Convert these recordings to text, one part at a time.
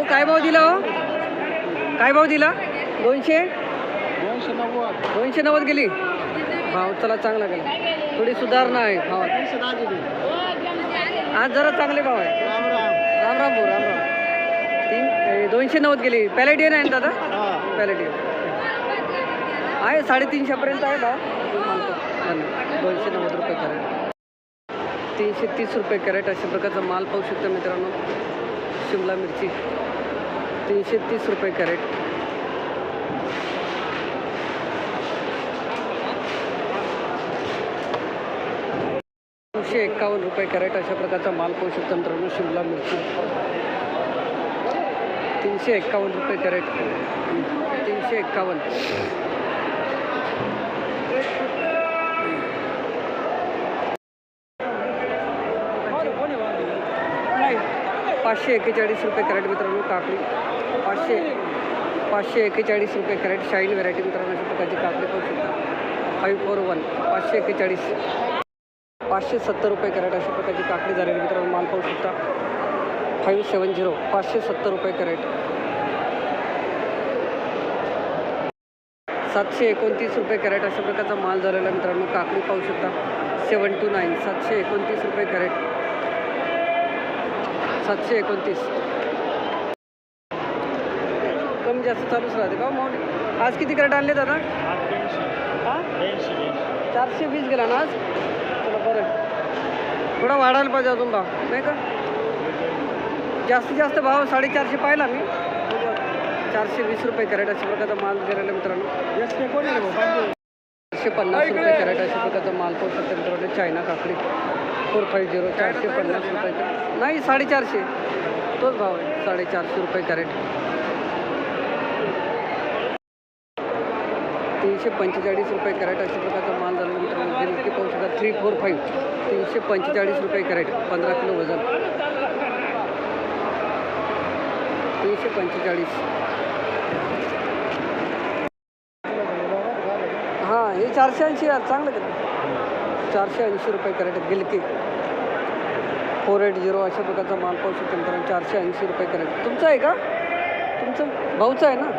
भाऊ काय भाव दिला हो? काय भाव दिला? दोनशे? दोनशे नव्वद दोनशे नव्वद गेली? भाव चला चांगला गेला. थोडी सुधारणा आहे भावात. गेली आज जरा चांगले भाव आहे. राम राम भाऊ राम राम. तीन दोनशे नव्वद गेली. पॅलेटियन आहे ना दादा? हा. पॅलेटियन आहे साडेतीनशेपर्यंत आहे भाव. धन्यवाद. दोनशे नव्वद रुपये कॅरेट. तीनशे तीस रुपये कॅरेट अशा प्रकारचा माल पाहू शकता मित्रांनो. शिमला मिरची. तीनशे तीस रुपये कॅरेट. दोनशे एक्कावन्न रुपये कॅरेट अशा प्रकारचा माल पाहू शकता मित्रांनो शिमला मिरची. तीनशे एक्कावन्न रुपये कॅरेट. तीनशे एक्कावन्न पाचशे एक्केचाळीस रुपये कॅरेट मित्रांनो काकडी. पाचशे पाचशे एक्केचाळीस रुपये कॅरेट शाईन व्हरायटी मित्रांनो अशा प्रकारची काकडी पाहू शकता फाईव्ह फोर वन पाचशे एक्केचाळीस. पाचशे सत्तर रुपये कॅरेट अशा प्रकारची काकडी झालेली मित्रांनो माल पाहू शकता फाईव्ह सेवन झिरो पाचशे सत्तर रुपये कॅरेट. सातशे एकोणतीस रुपये कॅरेट अशा प्रकारचा माल झालेला मित्रांनो काकडी पाहू शकता. सेवन टू नाईन सातशे एकोणतीस रुपये कॅरेट. सातशे एकोणतीस. कमी जास्त चालूच राहते का हो, मग? आज किती कॅरेट आणले दादा चारशे वीस गेला ना आज? चला बरं. थोडा वाढायला पाहिजे अजून भाव नाही का? जास्तीत जास्त भाव साडेचारशे पाहिला मी. चारशे वीस रुपये कॅरेट अशा प्रकारचा माल गेलेला मित्रांनो. चारशे पन्नास रुपये कॅरेट अशा प्रकारचा माल पाहू शकता मित्रांनो चायना काकडी. फोर फाईव्ह झिरो चारशे पन्नास रुपये. नाही साडेचारशे. तोच भाव आहे साडेचारशे रुपये कॅरेट. तीनशे पंचेचाळीस रुपये कॅरेट अशा प्रकारचा माल झाला मित्रांनो. पाहू शकता थ्री फोर फाईव्ह तीनशे पंचेचाळीस रुपये कॅरेट पंधरा किलो वजन. तीनशे पंचेचाळीस हां हे चारशे ऐंशी चांगलं केलं चारशे ऐंशी रुपये कॅरेट गिलकी. फोर एट झिरो अशा प्रकारचा माल पाहू शकतो मित्रांनो चारशे ऐंशी रुपये कॅरेट तुमचं आहे का? तुमचं? भाऊचं आहे ना?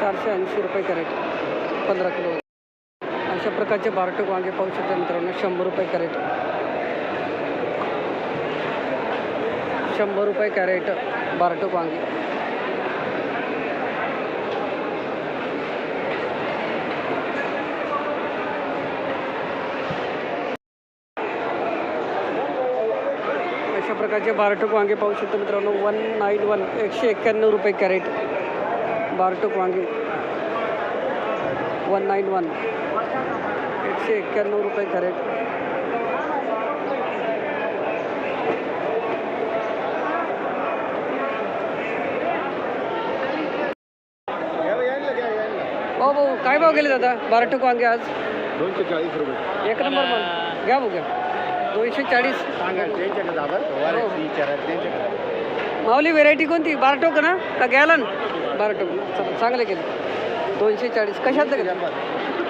चारशे ऐंशी रुपये कॅरेट पंधरा किलो. अशा प्रकारचे बारटक वांगे पाहू शकता मित्रांनो शंभर रुपये कॅरेट शंभर रुपये कॅरेट बारटक वांगे. अशा प्रकारचे बारटोक वांगे पाहू शकतो मित्रांनो. वन नाईन वन एकशे एक्क्याण्णव रुपये कॅरेट. बारटोक वांगे. वन नाईन वन एकशे एक्क्याण्णव रुपये कॅरेट. हो भाऊ काय भाव गेले दादा? बारटोक वांगे आज? दोनशे चाळीस रुपये. एक नंबर घ्या भाऊ घ्या. दोनशे चाळीस हो. माऊली व्हेरायटी कोणती? बारटोक ना? का गॅलन? बारटोक. चला चांगले केले. दोनशे चाळीस कशात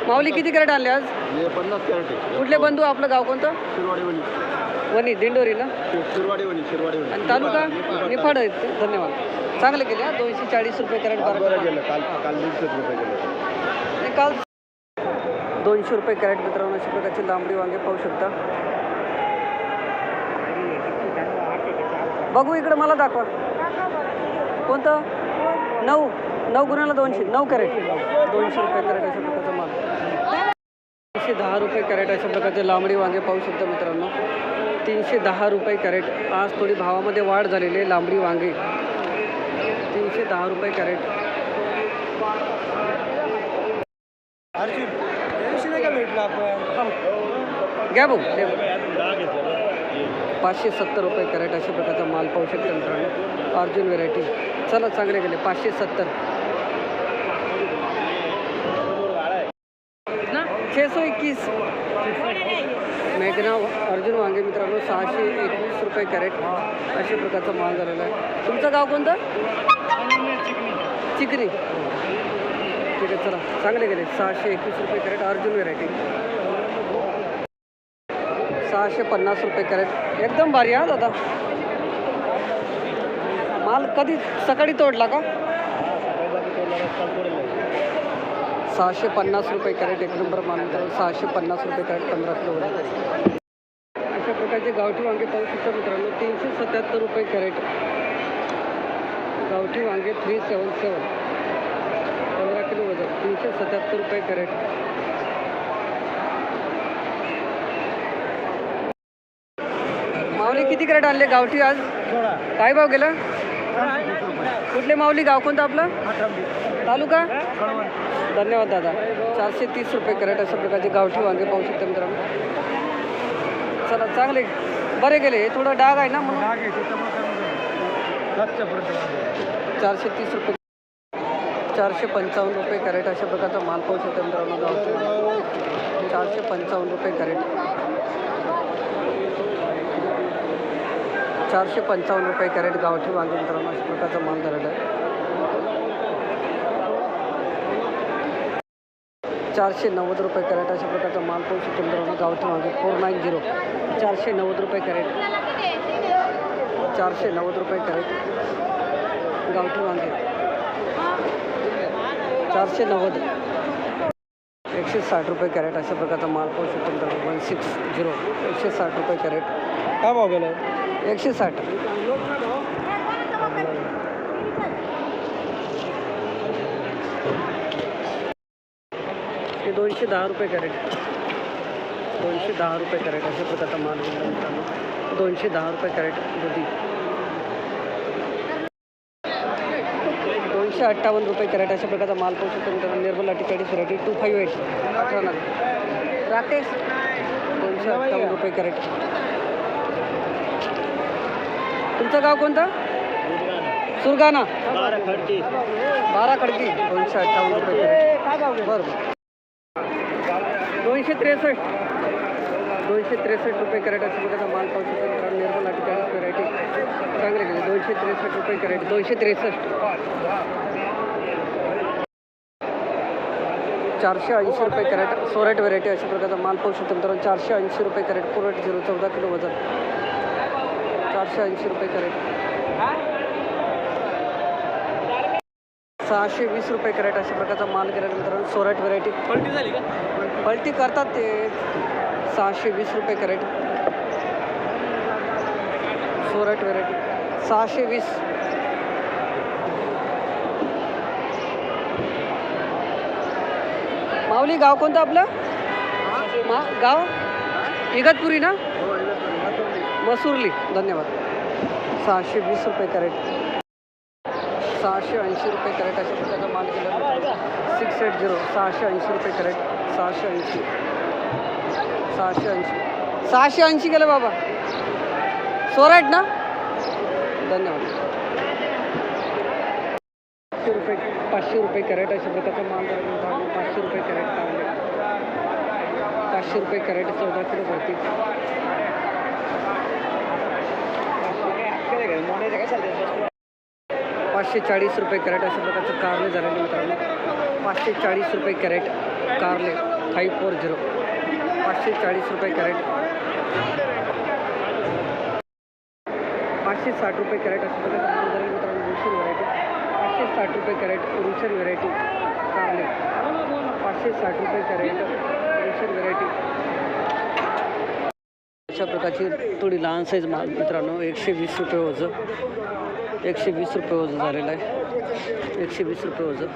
माऊली किती कॅरेट आणले आज? पन्नास कॅरेट कुठले बंधू? आपलं गाव कोणतं? शिरवाडी वणी. दिंडोरी ना? शिरवाडी वणी शिरवाडी वणी. आणि तालुका? निफाड. आहेत ते. धन्यवाद. चांगले केले दोनशे चाळीस रुपये कॅरेट काल दोनशे रुपये कॅरेट मित्रांनो अशा प्रकारची लांबडी वांगे पाहू शकता. बघू इकडे मला दाखवा. कोणतं? नऊ. नऊ गुन्ह्याला दोनशे. नऊ कॅरेट. दोनशे रुपये कॅरेट अशा प्रकारचा माल. तीनशे दहा रुपये कॅरेट अशा प्रकारचे लांबडी वांगे पाहू शकता मित्रांनो. तीनशे दहा रुपये कॅरेट. आज थोडी भावामध्ये वाढ झालेली आहे लांबडी वांगे. तीनशे दहा रुपये कॅरेट. घ्या भाऊ. पाचशे सत्तर रुपये कॅरेट अशा प्रकारचा माल पाहू शकता मित्रांनो. अर्जुन व्हेरायटी चला चांगले गेले. पाचशे सत्तर. छे सौ इक्कीस मेघना अर्जुन वांगे मित्रांनो सहाशे एकवीस रुपये कॅरेट अशा प्रकारचा माल झालेला आहे. तुमचं गाव कोणतं? चिकरी ठीक आहे चला. चांगले गेले. सहाशे एकवीस रुपये कॅरेट अर्जुन व्हेरायटी सहाशे पन्नास रुपये कॅरेट. एकदम भारी हा दादा. माल कधी सकाळी तोडला का? सहाशे पन्नास रुपये कॅरेट एक नंबर माल. सहाशे पन्नास रुपये कॅरेट पंधरा किलो अशा प्रकारचे गावठी वांगे पाहू शकता मित्रांनो. तीनशे सत्याहत्तर रुपये कॅरेट. गावठी वांगे थ्री सेवन सेवन पंधरा किलो वजन. तीनशे सत्याहत्तर रुपये कॅरेट. माऊली किती कॅरेट आणले गावठी आज? काय भाव गेला? कुठले माऊली? गाव कोणतं आपलं? तालुका? धन्यवाद दादा. चारशे तीस रुपये कॅरेट अशा प्रकारचे गावठी वांगे पाहू शकता मित्रांनो. चला चांगले. बरे गेले. हे थोडं डाग आहे ना म्हणून? चारशे तीस रुपये. चारशे पंचावन्न रुपये कॅरेट अशा प्रकारचा माल पाहू शकता मित्रांनो गावठी. चारशे पंचावन्न रुपये कॅरेट. चारशे पंचावन्न रुपये कॅरेट गावठी वांगे मित्रांनो अशा प्रकारचा माल झालेला आहे. चारशे नव्वद रुपये कॅरेट अशा प्रकारचा माल पण शकतो मित्रांनो गावठी वांगे फोर नाईन झिरो. चारशे नव्वद रुपये कॅरेट. चारशे नव्वद रुपये कॅरेट. गावठी वांगे चारशे नव्वद. एकशे साठ रुपये कॅरेट अशा प्रकारचा माल पण शकतो मित्रांनो वन सिक्स झिरो. एकशे साठ रुपये कॅरेट. काय भाव गेला एकशे साठ. हे दोनशे दहा रुपये कॅरेट. दोनशे दहा रुपये कॅरेट अशा प्रकारचा माल मिळाला दोनशे दहा रुपये कॅरेट दुधी. दोनशे अठ्ठावन्न रुपये कॅरेट अशा प्रकारचा माल पाहू शकतो मित्रांनो. Nirmala Tikadi variety two five eight अठरा नग राकेश दोनशे अठ्ठावन्न रुपये कॅरेट. तुमचं गाव कोणतं? सुरगाणा. बारा खडकी दोनशे अठ्ठावन्न रुपये कॅरेट बरं बरं. दोनशे त्रेसष्ट. दोनशे त्रेसष्ट रुपये कॅरेट अशा प्रकारचा माल पाहू शकतो निर्मला टिकाडी व्हरायटी चांगले गेले. दोनशे त्रेसष्ट रुपये कॅरेट दोनशे त्रेसष्ट. चारशे ऐंशी रुपये कॅरेट सोरेट व्हरायटी अशा प्रकारचा माल पाहू शकतो मित्रांनो. चारशे ऐंशी रुपये कॅरेट कोरट झिरो चौदा किलो वजन. चारशे ऐंशी रुपये कॅरेट. सहाशे वीस रुपये कॅरेट अशा प्रकारचा माल मित्रांनो सोरेट व्हरायटी पलटी झाली का? पलटी करतात ते. सहाशे वीस रुपये कॅरेट. सोरट व्हेरायटी सहाशे वीस. माऊली गाव कोणतं आपलं? मा गाव? इगतपुरी ना? मसुरली. धन्यवाद. सहाशे वीस रुपये कॅरेट. सहाशे ऐंशी रुपये कॅरेट अशा प्रकारचा माल केला सिक्स एट झिरो सहाशे ऐंशी रुपये कॅरेट. सहाशे ऐंशी. सहाशे ऐंशी. सहाशे ऐंशी केलं बाबा. सोराट ना? धन्यवाद. पाचशे रुपये पाचशे रुपये कॅरेट अशा प्रकारचा माल पाचशे रुपये कॅरेट पाचशे रुपये कॅरेट चौदा किलो भरती पाचशे चाळीस रुपये कॅरेट अशा प्रकारचं कारले झालेलं मित्रांनो. पाचशे चाळीस रुपये कॅरेट कारले. Five four zero. पाचशे चाळीस रुपये कॅरेट. पाचशे साठ रुपये कॅरेट अशा प्रकारचं झालेलं मित्रांनो. रुशन व्हरायटी पाचशे साठ रुपये कॅरेट रुशन व्हरायटी कारले. पाचशे साठ रुपये कॅरेट रुशन व्हरायटी अशा प्रकारची थोडी लहान साईज माल मित्रांनो एकशे वीस रुपये ओझं. एकशे वीस रुपये ओझं झालेलं आहे. एकशे वीस रुपये ओझं.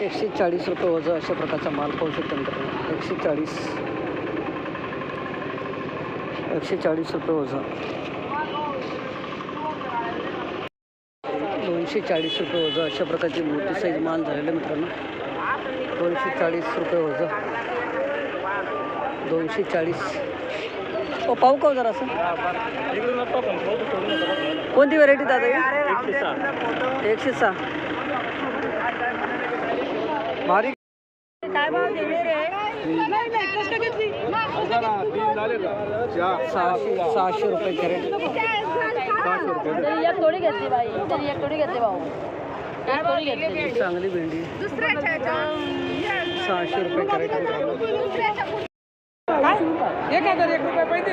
एकशे चाळीस रुपये ओझं अशा प्रकारचा माल पाहू शकतो मित्रांनो. एकशे चाळीस. एकशे चाळीस रुपये ओझं. दोनशे चाळीस रुपये ओझं अशा प्रकारची मोठी साईज माल झालेला आहे मित्रांनो. दोनशे चाळीस रुपये ओझं. दोनशे चाळीस. ओ पाहू का जरा असं? कोणती व्हरायटी दादा? एकशे सहा. भारी. काय भाव दिले रे? नाही नाही कष्ट घेतली सहाशे सहाशे रुपये कॅरेट. थोडी घेतली बाई एक थोडी घेतली भाऊ. एक थोडी घेतली. चांगली भेंडी. सहाशे रुपये कॅरेट. एक हजार एक रुपये पाहिजे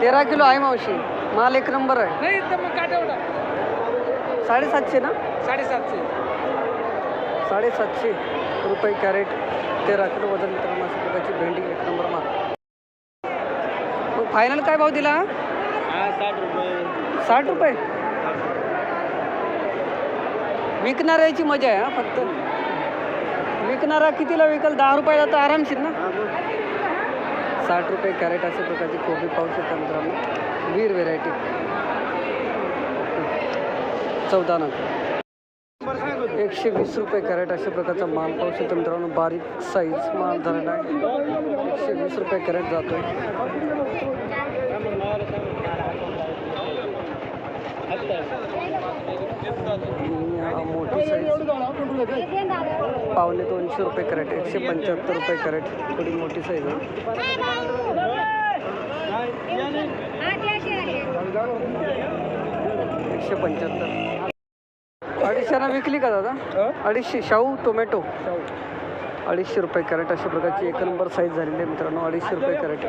तेरा किलो आहे मावशी. माल एक नंबर आहे. नाही तर मग काटेवडा साडेसातशे ना? साडेसातशे. साडेसातशे रुपये कॅरेट. तेरा किलो वजन मित्रांनो अशा प्रकारची भेंडी एक नंबर माल. मग फायनल काय भाव दिला हा साठ रुपये. साठ रुपये? विकणाऱ्याची मजा आहे हा फक्त. विकणारा कितीला विकल? दहा रुपयाला तर आरामशीर ना? साठ रुपये कॅरेट अशा प्रकारची कोबी पाहू शकता मित्रांनो. वीर व्हेरायटी चौदा नग. एकशे वीस रुपये कॅरेट अशा प्रकारचा माल पाहू शकतो मित्रांनो. बारीक साईज माल धरण आहे. एकशे वीस रुपये कॅरेट जातोय. आणि मोठी साईज पावणे दोनशे रुपये कॅरेट एकशे पंच्याहत्तर रुपये कॅरेट. थोडी मोठी साईज आहे. एकशे पंच्याहत्तर. अडीचशेला विकली का दादा? अडीचशे. शाहू टोमॅटो. अडीचशे रुपये कॅरेट अशा प्रकारची एक नंबर साईज झालेली आहे मित्रांनो. अडीचशे रुपये कॅरेट.